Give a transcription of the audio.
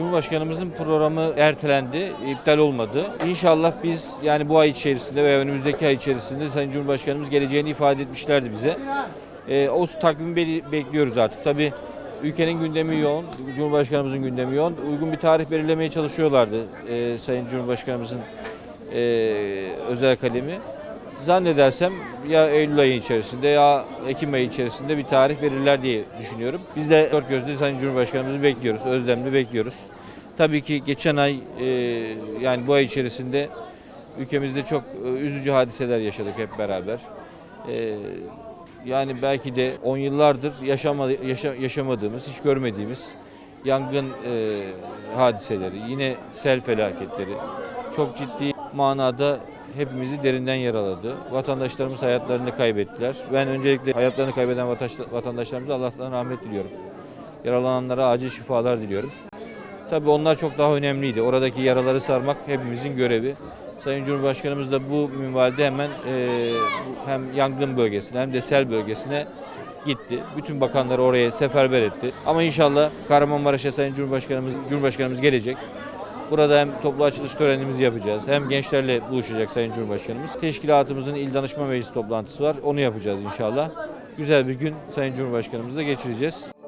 Cumhurbaşkanımızın programı ertelendi, iptal olmadı. İnşallah biz yani bu ay içerisinde veya önümüzdeki ay içerisinde Sayın Cumhurbaşkanımız geleceğini ifade etmişlerdi bize. Ee, o takvimi be- bekliyoruz artık. Tabii ülkenin gündemi yoğun, Cumhurbaşkanımızın gündemi yoğun. Uygun bir tarih belirlemeye çalışıyorlardı ee, Sayın Cumhurbaşkanımızın ee, özel kalemi. Zannedersem ya Eylül ayı içerisinde ya Ekim ayı içerisinde bir tarih verirler diye düşünüyorum. Biz de dört gözle Sayın Cumhurbaşkanımızı bekliyoruz, özlemle bekliyoruz. Tabii ki geçen ay e, yani bu ay içerisinde ülkemizde çok e, üzücü hadiseler yaşadık hep beraber. E, yani belki de 10 yıllardır yaşama, yaşa- yaşamadığımız, hiç görmediğimiz yangın hadiseleri, yine sel felaketleri çok ciddi manada hepimizi derinden yaraladı. Vatandaşlarımız hayatlarını kaybettiler. Ben öncelikle hayatlarını kaybeden vatandaş- vatandaşlarımıza Allah'tan rahmet diliyorum. Yaralananlara acil şifalar diliyorum. Tabii onlar çok daha önemliydi. Oradaki yaraları sarmak hepimizin görevi. Sayın Cumhurbaşkanımız da bu minvalde hemen e, hem yangın bölgesine hem de sel bölgesine gitti. Bütün bakanları oraya seferber etti. Ama inşallah Kahramanmaraş'a Sayın Cumhurbaşkanımız Cumhurbaşkanımız gelecek. Burada hem toplu açılış törenimizi yapacağız. Hem gençlerle buluşacak Sayın Cumhurbaşkanımız. Teşkilatımızın il danışma meclisi toplantısı var. Onu yapacağız inşallah. Güzel bir gün Sayın Cumhurbaşkanımızla geçireceğiz.